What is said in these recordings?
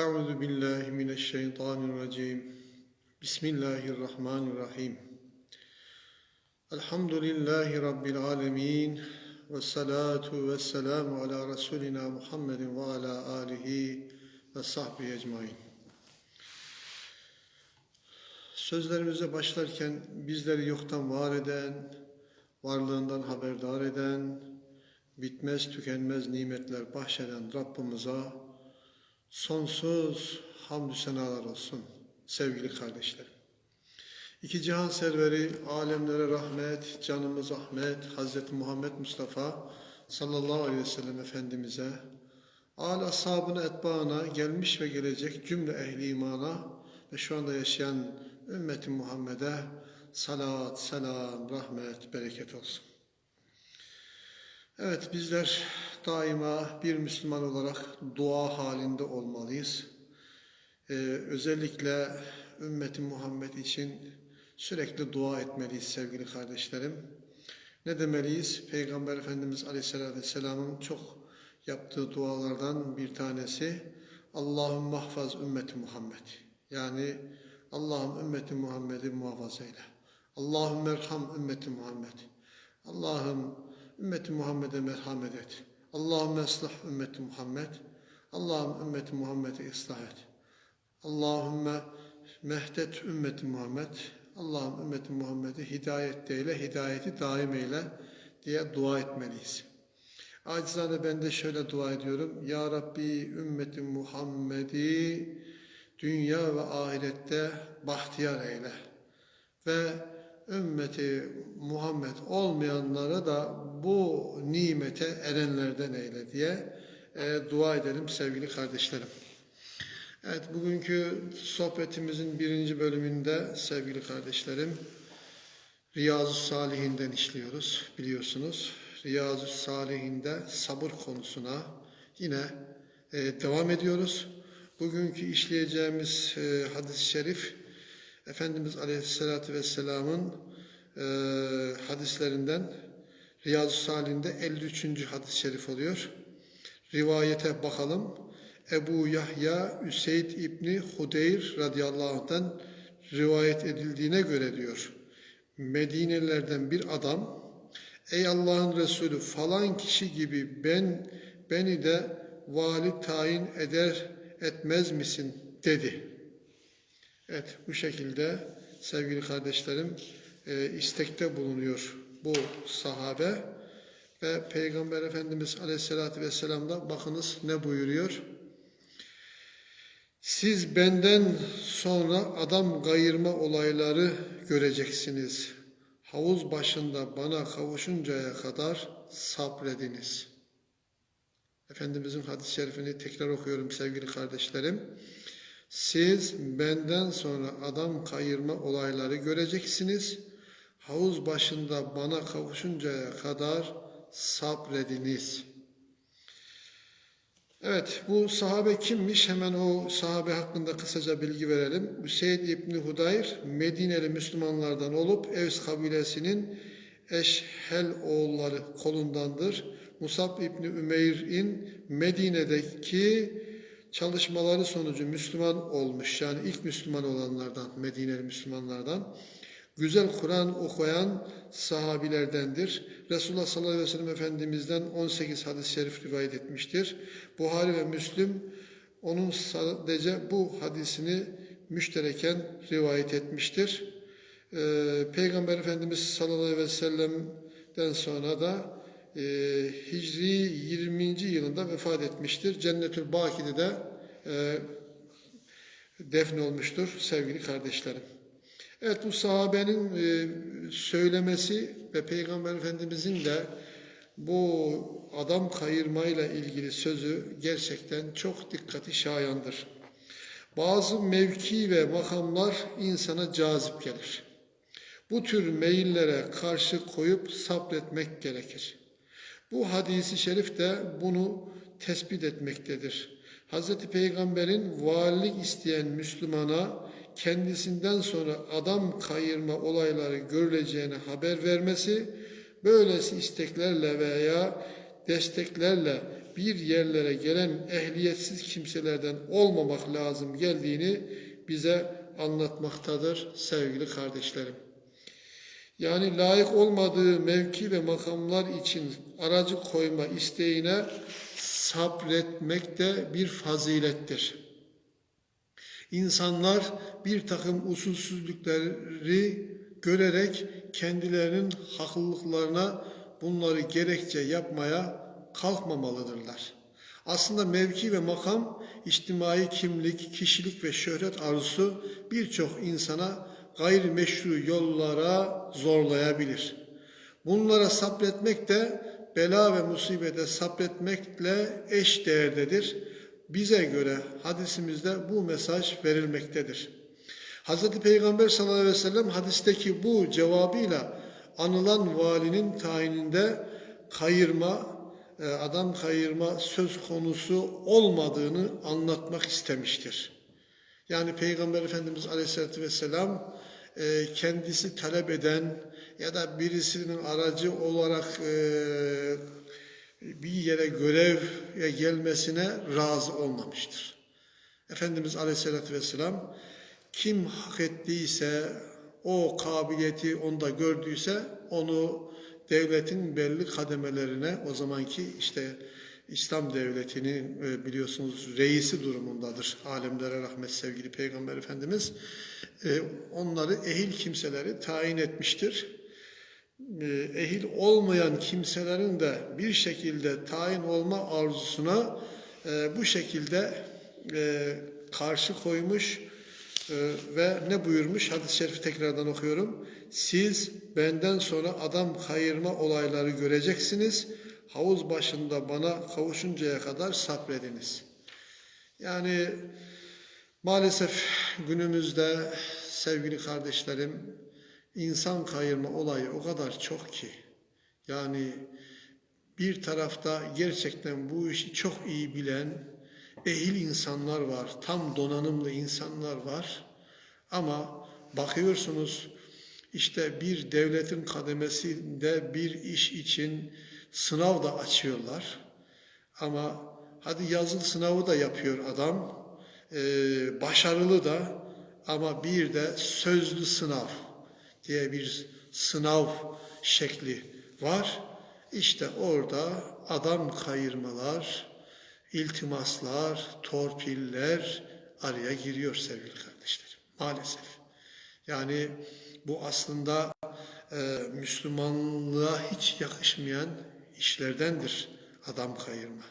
Euzu billahi mineşşeytanirracim. Bismillahirrahmanirrahim. Elhamdülillahi rabbil alamin. Ve salatu ve selamu ala Resulina Muhammedin ve ala alihi ve sahbihi ecmain. Sözlerimize başlarken bizleri yoktan var eden, varlığından haberdar eden, bitmez tükenmez nimetler bahşeden Rabbimize sonsuz hamdü senalar olsun sevgili kardeşlerim. İki cihan serveri, alemlere rahmet, canımız Ahmet, Hazreti Muhammed Mustafa sallallahu aleyhi ve sellem Efendimiz'e, âl ashabına, etbaına, gelmiş ve gelecek cümle ehli imana ve şu anda yaşayan ümmeti Muhammed'e salat, selam, rahmet, bereket olsun. Evet bizler daima bir Müslüman olarak dua halinde olmalıyız. Ee, özellikle ümmeti Muhammed için sürekli dua etmeliyiz sevgili kardeşlerim. Ne demeliyiz? Peygamber Efendimiz Aleyhisselatü Vesselam'ın çok yaptığı dualardan bir tanesi Allahümme mahfaz ümmeti Muhammed. Yani Allah'ım ümmeti Muhammed'i muhafaza eyle. Allahümme erham ümmeti Muhammed. Allah'ım ümmeti Muhammed'e merhamet et. Allahümme ıslah ümmeti Muhammed. Allah'ım ümmeti Muhammed'i ıslah et. Allahümme mehdet ümmeti Muhammed. Allah'ım ümmeti Muhammed'i hidayet eyle, hidayeti daim eyle diye dua etmeliyiz. Acizane ben de şöyle dua ediyorum. Ya Rabbi ümmeti Muhammed'i dünya ve ahirette bahtiyar eyle. Ve ümmeti Muhammed olmayanlara da bu nimete erenlerden eyle diye e, dua edelim sevgili kardeşlerim. Evet bugünkü sohbetimizin birinci bölümünde sevgili kardeşlerim Riyazu Salihinden işliyoruz biliyorsunuz. Riyazu Salihinde sabır konusuna yine e, devam ediyoruz. Bugünkü işleyeceğimiz e, hadis-i şerif Efendimiz Aleyhisselatü Vesselam'ın e, hadislerinden Riyazu Salih'inde 53. hadis-i şerif oluyor. Rivayete bakalım. Ebu Yahya Üseyd İbni Hudeyr radıyallahu anh'tan rivayet edildiğine göre diyor. Medinelilerden bir adam Ey Allah'ın Resulü falan kişi gibi ben beni de vali tayin eder etmez misin dedi. Evet bu şekilde sevgili kardeşlerim e, istekte bulunuyor bu sahabe ve Peygamber Efendimiz Aleyhisselatü Vesselam da bakınız ne buyuruyor. Siz benden sonra adam gayırma olayları göreceksiniz. Havuz başında bana kavuşuncaya kadar sabrediniz. Efendimizin hadis-i şerifini tekrar okuyorum sevgili kardeşlerim. Siz benden sonra adam kayırma olayları göreceksiniz. Havuz başında bana kavuşuncaya kadar sabrediniz. Evet bu sahabe kimmiş? Hemen o sahabe hakkında kısaca bilgi verelim. Hüseyin İbni Hudayr Medineli Müslümanlardan olup Evs kabilesinin Eşhel oğulları kolundandır. Musab İbni Ümeyr'in Medine'deki çalışmaları sonucu Müslüman olmuş. Yani ilk Müslüman olanlardan, Medineli Müslümanlardan. Güzel Kur'an okuyan sahabilerdendir. Resulullah sallallahu aleyhi ve sellem Efendimiz'den 18 hadis-i şerif rivayet etmiştir. Buhari ve Müslüm onun sadece bu hadisini müştereken rivayet etmiştir. Ee, Peygamber Efendimiz sallallahu aleyhi ve sellem'den sonra da e, Hicri 20. yılında vefat etmiştir. Cennetül Baki'de de e, defne olmuştur sevgili kardeşlerim. Evet bu sahabenin e, söylemesi ve Peygamber Efendimizin de bu adam kayırmayla ilgili sözü gerçekten çok dikkati şayandır. Bazı mevki ve makamlar insana cazip gelir. Bu tür meyillere karşı koyup sabretmek gerekir. Bu hadisi şerif de bunu tespit etmektedir. Hz. Peygamber'in valilik isteyen Müslümana kendisinden sonra adam kayırma olayları görüleceğini haber vermesi, böylesi isteklerle veya desteklerle bir yerlere gelen ehliyetsiz kimselerden olmamak lazım geldiğini bize anlatmaktadır sevgili kardeşlerim. Yani layık olmadığı mevki ve makamlar için aracı koyma isteğine sabretmek de bir fazilettir. İnsanlar bir takım usulsüzlükleri görerek kendilerinin haklılıklarına bunları gerekçe yapmaya kalkmamalıdırlar. Aslında mevki ve makam, içtimai kimlik, kişilik ve şöhret arzusu birçok insana gayrimeşru yollara zorlayabilir. Bunlara sabretmek de bela ve musibete sabretmekle eş değerdedir. Bize göre hadisimizde bu mesaj verilmektedir. Hz. Peygamber sallallahu aleyhi ve sellem hadisteki bu cevabıyla anılan valinin tayininde kayırma, e, adam kayırma söz konusu olmadığını anlatmak istemiştir. Yani Peygamber Efendimiz Aleyhisselatü Vesselam e, kendisi talep eden ya da birisinin aracı olarak e, bir yere göreve gelmesine razı olmamıştır. Efendimiz Aleyhisselatü Vesselam kim hak ettiyse, o kabiliyeti onda gördüyse onu devletin belli kademelerine o zamanki işte İslam devletinin e, biliyorsunuz reisi durumundadır. Alemlere rahmet sevgili Peygamber Efendimiz e, onları ehil kimseleri tayin etmiştir. E, Ehil olmayan kimselerin de bir şekilde tayin olma arzusuna bu şekilde karşı koymuş ve ne buyurmuş? Hadis-i şerifi tekrardan okuyorum. Siz benden sonra adam kayırma olayları göreceksiniz havuz başında bana kavuşuncaya kadar sabrediniz. Yani maalesef günümüzde sevgili kardeşlerim insan kayırma olayı o kadar çok ki yani bir tarafta gerçekten bu işi çok iyi bilen ehil insanlar var, tam donanımlı insanlar var ama bakıyorsunuz işte bir devletin kademesinde bir iş için sınav da açıyorlar. Ama hadi yazılı sınavı da yapıyor adam. Ee, başarılı da ama bir de sözlü sınav diye bir sınav şekli var. İşte orada adam kayırmalar, iltimaslar, torpiller araya giriyor sevgili kardeşlerim. Maalesef. Yani bu aslında e, Müslümanlığa hiç yakışmayan işlerdendir adam kayırma.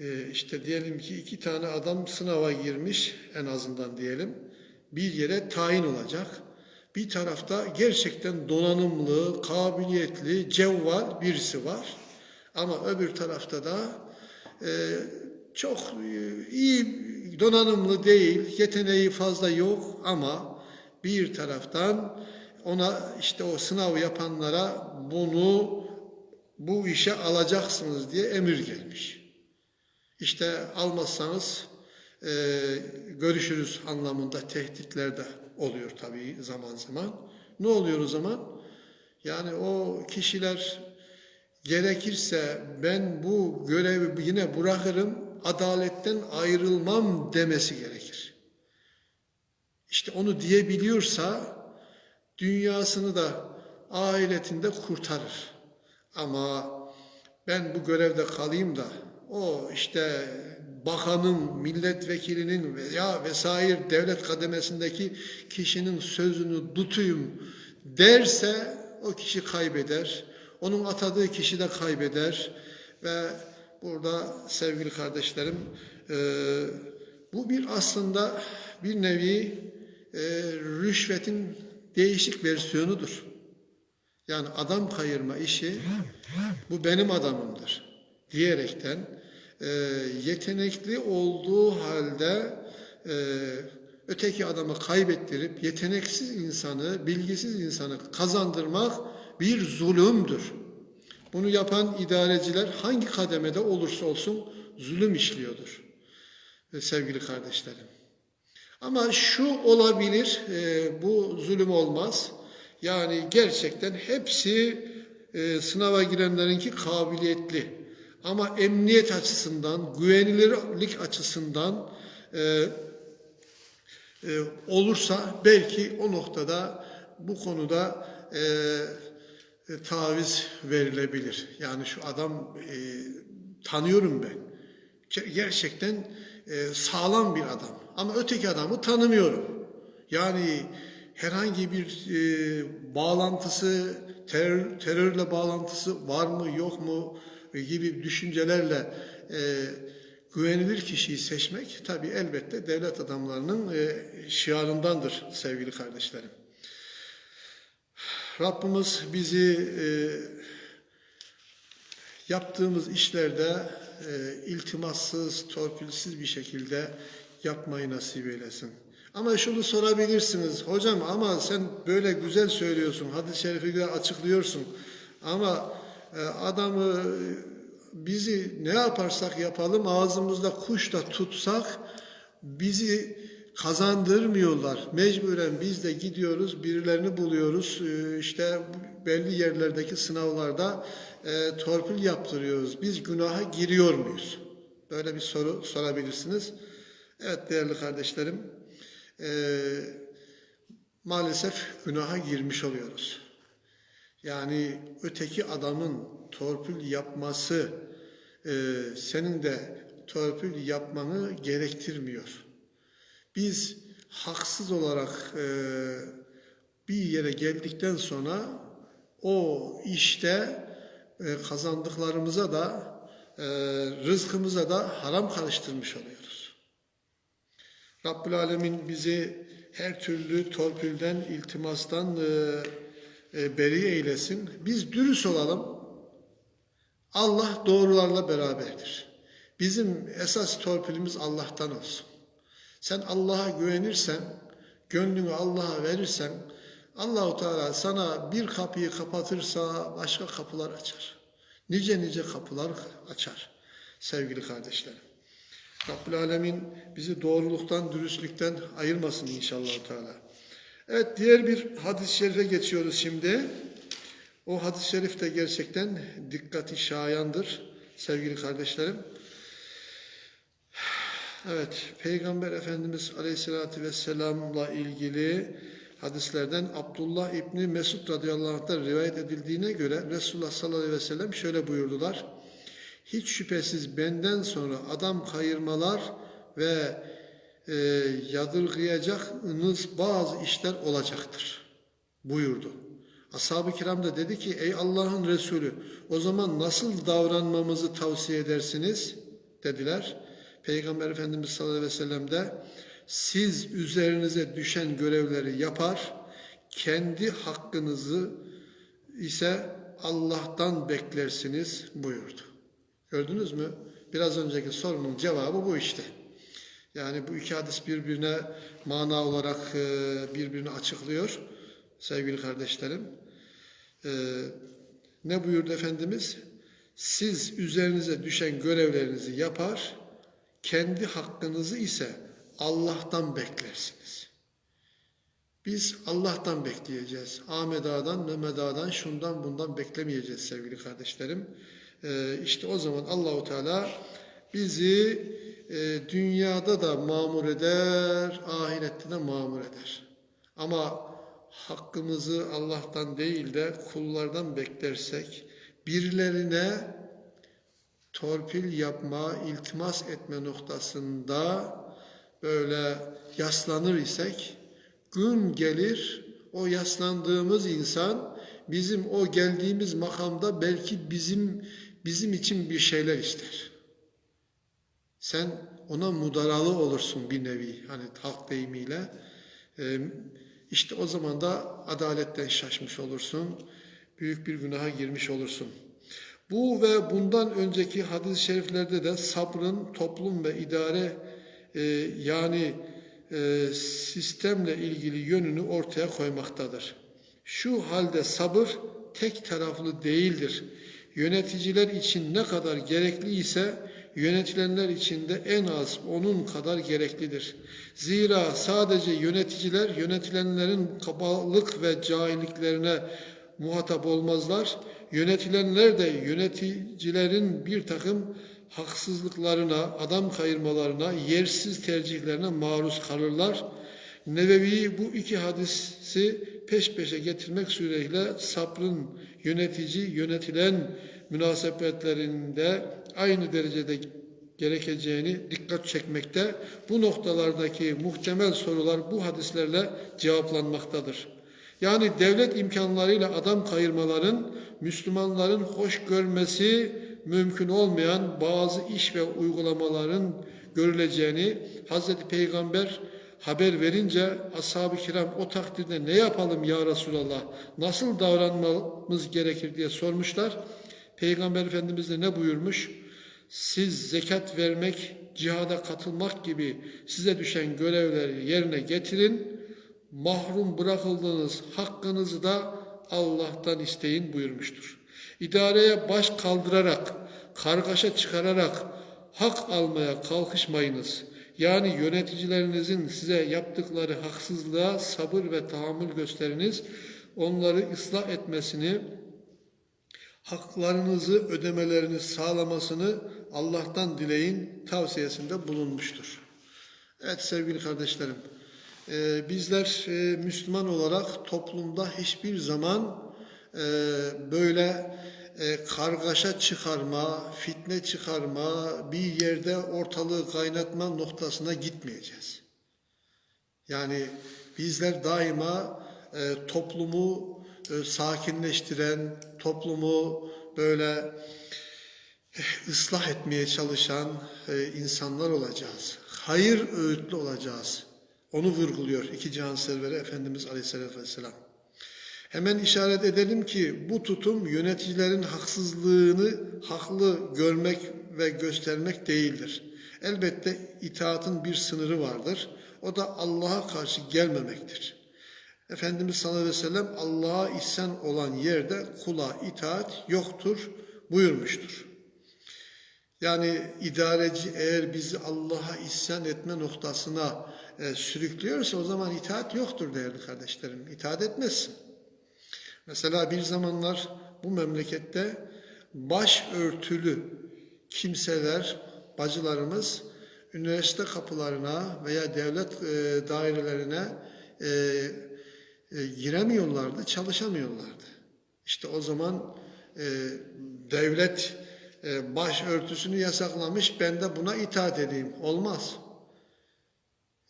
Ee, işte diyelim ki iki tane adam sınava girmiş en azından diyelim. Bir yere tayin olacak. Bir tarafta gerçekten donanımlı, kabiliyetli, cevval birisi var. Ama öbür tarafta da e, çok e, iyi donanımlı değil, yeteneği fazla yok ama bir taraftan ona işte o sınav yapanlara bunu bu işe alacaksınız diye emir gelmiş. İşte almazsanız e, görüşürüz anlamında tehditler de oluyor tabii zaman zaman. Ne oluyor o zaman? Yani o kişiler gerekirse ben bu görevi yine bırakırım, adaletten ayrılmam demesi gerekir. İşte onu diyebiliyorsa dünyasını da ahiretinde kurtarır. Ama ben bu görevde kalayım da o işte bakanın, milletvekilinin veya vesaire devlet kademesindeki kişinin sözünü tutuyum derse o kişi kaybeder. Onun atadığı kişi de kaybeder. Ve burada sevgili kardeşlerim e, bu bir aslında bir nevi e, rüşvetin değişik versiyonudur. Yani adam kayırma işi bu benim adamımdır diyerekten e, yetenekli olduğu halde e, öteki adamı kaybettirip yeteneksiz insanı, bilgisiz insanı kazandırmak bir zulümdür. Bunu yapan idareciler hangi kademede olursa olsun zulüm işliyordur e, sevgili kardeşlerim. Ama şu olabilir, e, bu zulüm olmaz. Yani gerçekten hepsi e, sınava girenlerinki kabiliyetli. Ama emniyet açısından, güvenilirlik açısından e, e, olursa belki o noktada bu konuda e, e, taviz verilebilir. Yani şu adam e, tanıyorum ben. Ge- Gerçekten e, sağlam bir adam. Ama öteki adamı tanımıyorum. Yani herhangi bir e, bağlantısı, terör, terörle bağlantısı var mı yok mu gibi düşüncelerle e, güvenilir kişiyi seçmek tabii elbette devlet adamlarının e, şiarındandır sevgili kardeşlerim. Rabbimiz bizi e, yaptığımız işlerde e, iltimassız, torpilsiz bir şekilde yapmayı nasip eylesin. Ama şunu sorabilirsiniz, hocam ama sen böyle güzel söylüyorsun, hadis-i şerifi açıklıyorsun. Ama e, adamı bizi ne yaparsak yapalım ağzımızda kuş da tutsak bizi kazandırmıyorlar. Mecburen biz de gidiyoruz, birilerini buluyoruz. Ee, işte belli yerlerdeki sınavlarda e, torpil yaptırıyoruz. Biz günaha giriyor muyuz? Böyle bir soru sorabilirsiniz. Evet değerli kardeşlerim, e, maalesef günaha girmiş oluyoruz. Yani öteki adamın torpil yapması e, senin de torpil yapmanı gerektirmiyor. Biz haksız olarak e, bir yere geldikten sonra o işte e, kazandıklarımıza da e, rızkımıza da haram karıştırmış oluyoruz. Rabbül Alemin bizi her türlü torpilden, iltimastan e, beri eylesin. Biz dürüst olalım. Allah doğrularla beraberdir. Bizim esas torpilimiz Allah'tan olsun. Sen Allah'a güvenirsen, gönlünü Allah'a verirsen, Allahu Teala sana bir kapıyı kapatırsa başka kapılar açar. Nice nice kapılar açar sevgili kardeşlerim. Rabbül Alemin bizi doğruluktan, dürüstlükten ayırmasın inşallah Teala. Evet diğer bir hadis-i şerife geçiyoruz şimdi. O hadis-i şerif de gerçekten dikkati şayandır sevgili kardeşlerim. Evet, Peygamber Efendimiz Aleyhisselatü Vesselam'la ilgili hadislerden Abdullah İbni Mesud radıyallahu anh'tan rivayet edildiğine göre Resulullah sallallahu aleyhi ve sellem şöyle buyurdular. Hiç şüphesiz benden sonra adam kayırmalar ve e, yadırgayacağınız bazı işler olacaktır buyurdu. Ashab-ı kiram da dedi ki ey Allah'ın Resulü o zaman nasıl davranmamızı tavsiye edersiniz dediler. Peygamber Efendimiz sallallahu aleyhi ve sellem de siz üzerinize düşen görevleri yapar, kendi hakkınızı ise Allah'tan beklersiniz buyurdu. Gördünüz mü? Biraz önceki sorunun cevabı bu işte. Yani bu iki hadis birbirine mana olarak e, birbirini açıklıyor sevgili kardeşlerim. E, ne buyurdu Efendimiz? Siz üzerinize düşen görevlerinizi yapar, kendi hakkınızı ise Allah'tan beklersiniz. Biz Allah'tan bekleyeceğiz. Ahmet Ağa'dan, Mehmet Ağa'dan, şundan bundan beklemeyeceğiz sevgili kardeşlerim. Ee, işte o zaman Allahu Teala bizi e, dünyada da mamur eder, ahirette de mamur eder. Ama hakkımızı Allah'tan değil de kullardan beklersek, birilerine torpil yapma, iltimas etme noktasında böyle yaslanır isek, gün gelir o yaslandığımız insan bizim o geldiğimiz makamda belki bizim bizim için bir şeyler ister. Sen ona mudaralı olursun bir nevi hani halk deyimiyle. Ee, işte o zaman da adaletten şaşmış olursun. Büyük bir günaha girmiş olursun. Bu ve bundan önceki hadis-i şeriflerde de sabrın toplum ve idare e, yani e, sistemle ilgili yönünü ortaya koymaktadır. Şu halde sabır tek taraflı değildir. Yöneticiler için ne kadar gerekli ise yönetilenler için de en az onun kadar gereklidir. Zira sadece yöneticiler yönetilenlerin kabalık ve cahilliklerine muhatap olmazlar. Yönetilenler de yöneticilerin bir takım haksızlıklarına, adam kayırmalarına, yersiz tercihlerine maruz kalırlar. Nevevi bu iki hadisi peş peşe getirmek suretiyle sabrın yönetici, yönetilen münasebetlerinde aynı derecede gerekeceğini dikkat çekmekte. Bu noktalardaki muhtemel sorular bu hadislerle cevaplanmaktadır. Yani devlet imkanlarıyla adam kayırmaların Müslümanların hoş görmesi mümkün olmayan bazı iş ve uygulamaların görüleceğini Hazreti Peygamber haber verince ashab-ı kiram o takdirde ne yapalım ya Resulallah nasıl davranmamız gerekir diye sormuşlar. Peygamber Efendimiz de ne buyurmuş? Siz zekat vermek, cihada katılmak gibi size düşen görevleri yerine getirin. Mahrum bırakıldığınız hakkınızı da Allah'tan isteyin buyurmuştur. İdareye baş kaldırarak, kargaşa çıkararak hak almaya kalkışmayınız. Yani yöneticilerinizin size yaptıkları haksızlığa sabır ve tahammül gösteriniz. Onları ıslah etmesini, haklarınızı ödemelerini sağlamasını Allah'tan dileyin tavsiyesinde bulunmuştur. Evet sevgili kardeşlerim, e, bizler e, Müslüman olarak toplumda hiçbir zaman e, böyle kargaşa çıkarma, fitne çıkarma, bir yerde ortalığı kaynatma noktasına gitmeyeceğiz. Yani bizler daima toplumu sakinleştiren, toplumu böyle ıslah etmeye çalışan e, insanlar olacağız. Hayır öğütlü olacağız. Onu vurguluyor iki cihan serveri Efendimiz Aleyhisselatü Vesselam. Hemen işaret edelim ki bu tutum yöneticilerin haksızlığını haklı görmek ve göstermek değildir. Elbette itaatın bir sınırı vardır. O da Allah'a karşı gelmemektir. Efendimiz sallallahu aleyhi ve sellem Allah'a isyan olan yerde kula itaat yoktur buyurmuştur. Yani idareci eğer bizi Allah'a isyan etme noktasına e, sürüklüyorsa o zaman itaat yoktur değerli kardeşlerim. İtaat etmezsin. Mesela bir zamanlar bu memlekette başörtülü kimseler, bacılarımız üniversite kapılarına veya devlet e, dairelerine e, e, giremiyorlardı, çalışamıyorlardı. İşte o zaman e, devlet başörtüsünü yasaklamış, ben de buna itaat edeyim. Olmaz.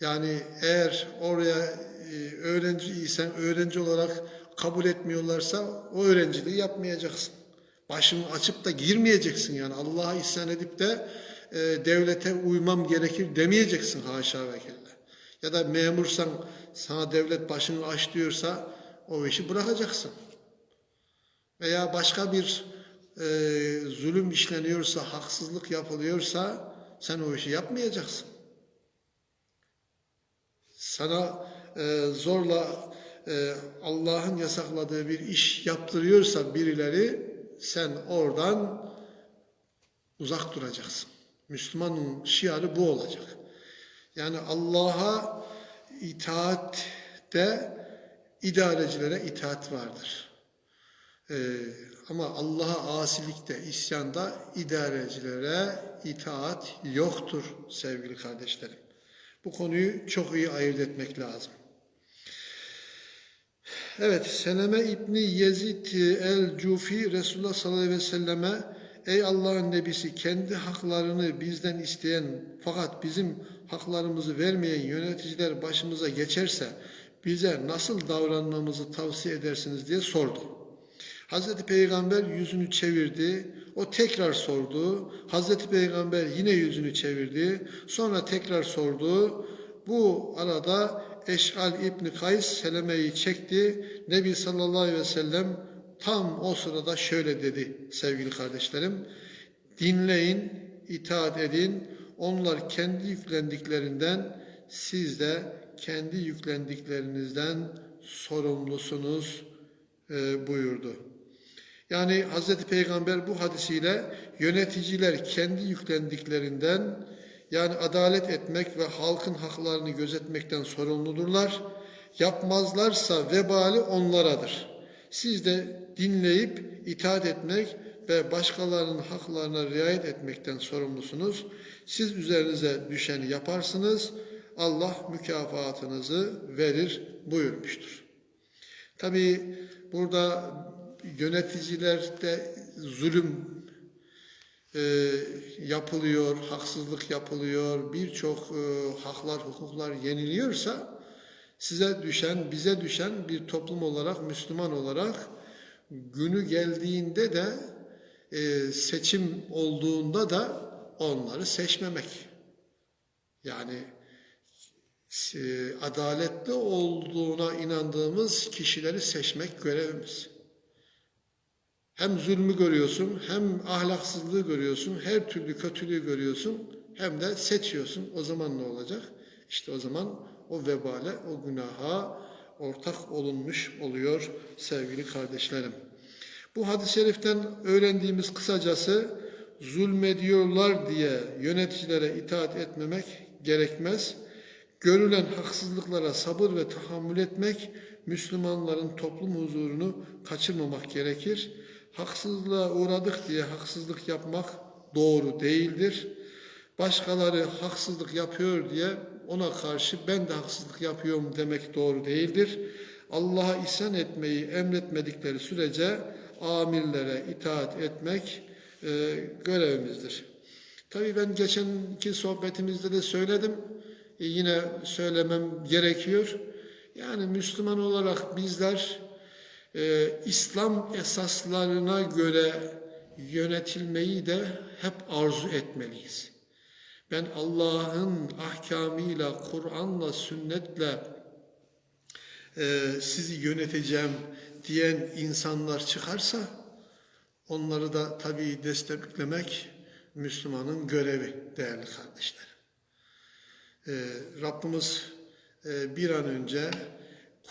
Yani eğer oraya e, öğrenciysen, öğrenci olarak kabul etmiyorlarsa o öğrenciliği yapmayacaksın. Başını açıp da girmeyeceksin yani. Allah'a isyan edip de e, devlete uymam gerekir demeyeceksin haşa ve kella. Ya da memursan sana devlet başını aç diyorsa o işi bırakacaksın. Veya başka bir e, zulüm işleniyorsa, haksızlık yapılıyorsa sen o işi yapmayacaksın. Sana e, zorla e, Allah'ın yasakladığı bir iş yaptırıyorsa birileri sen oradan uzak duracaksın. Müslümanın şiarı bu olacak. Yani Allah'a itaatte idarecilere itaat vardır. Ee, ama Allah'a asilikte, isyanda idarecilere itaat yoktur sevgili kardeşlerim. Bu konuyu çok iyi ayırt etmek lazım. Evet, Seleme İbni Yezid el-Cufi Resulullah sallallahu aleyhi ve selleme Ey Allah'ın nebisi kendi haklarını bizden isteyen fakat bizim haklarımızı vermeyen yöneticiler başımıza geçerse bize nasıl davranmamızı tavsiye edersiniz diye sordu. Hazreti Peygamber yüzünü çevirdi. O tekrar sordu. Hazreti Peygamber yine yüzünü çevirdi. Sonra tekrar sordu. Bu arada Eş'al İbni Kays Seleme'yi çekti. Nebi sallallahu aleyhi ve sellem tam o sırada şöyle dedi sevgili kardeşlerim. Dinleyin, itaat edin. Onlar kendi yüklendiklerinden, siz de kendi yüklendiklerinizden sorumlusunuz e, buyurdu. Yani Hz. Peygamber bu hadisiyle yöneticiler kendi yüklendiklerinden yani adalet etmek ve halkın haklarını gözetmekten sorumludurlar. Yapmazlarsa vebali onlaradır. Siz de dinleyip itaat etmek ve başkalarının haklarına riayet etmekten sorumlusunuz. Siz üzerinize düşeni yaparsınız. Allah mükafatınızı verir buyurmuştur. Tabii burada yöneticilerde zulüm e, yapılıyor, haksızlık yapılıyor, birçok e, haklar, hukuklar yeniliyorsa size düşen, bize düşen bir toplum olarak, Müslüman olarak günü geldiğinde de e, seçim olduğunda da onları seçmemek. Yani e, adaletli olduğuna inandığımız kişileri seçmek görevimiz. Hem zulmü görüyorsun, hem ahlaksızlığı görüyorsun, her türlü kötülüğü görüyorsun, hem de seçiyorsun. O zaman ne olacak? İşte o zaman o vebale, o günaha ortak olunmuş oluyor sevgili kardeşlerim. Bu hadis-i şeriften öğrendiğimiz kısacası zulmediyorlar diye yöneticilere itaat etmemek gerekmez. Görülen haksızlıklara sabır ve tahammül etmek, Müslümanların toplum huzurunu kaçırmamak gerekir. Haksızlığa uğradık diye haksızlık yapmak doğru değildir. Başkaları haksızlık yapıyor diye ona karşı ben de haksızlık yapıyorum demek doğru değildir. Allah'a isyan etmeyi emretmedikleri sürece amirlere itaat etmek e, görevimizdir. Tabii ben geçenki sohbetimizde de söyledim. E, yine söylemem gerekiyor. Yani Müslüman olarak bizler e, İslam esaslarına göre yönetilmeyi de hep arzu etmeliyiz. Ben Allah'ın ahkamıyla, Kur'an'la, sünnetle e, sizi yöneteceğim diyen insanlar çıkarsa onları da tabii desteklemek Müslümanın görevi değerli kardeşler. E, Rabbimiz e, bir an önce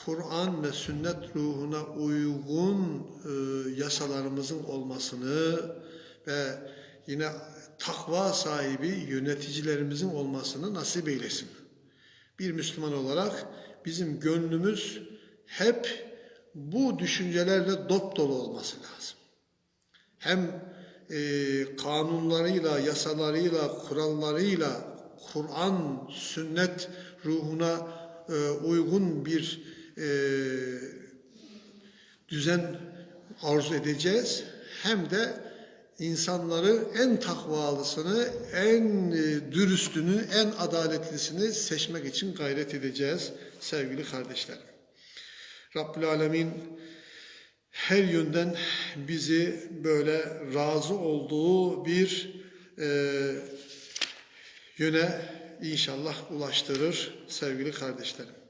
Kur'an ve sünnet ruhuna uygun e, yasalarımızın olmasını ve yine takva sahibi yöneticilerimizin olmasını nasip eylesin. Bir Müslüman olarak bizim gönlümüz hep bu düşüncelerle dop dolu olması lazım. Hem e, kanunlarıyla, yasalarıyla, kurallarıyla Kur'an, sünnet ruhuna e, uygun bir e, düzen arzu edeceğiz. Hem de insanları en takvalısını, en e, dürüstünü, en adaletlisini seçmek için gayret edeceğiz sevgili kardeşlerim. Rabbül Alemin her yönden bizi böyle razı olduğu bir e, yöne inşallah ulaştırır sevgili kardeşlerim.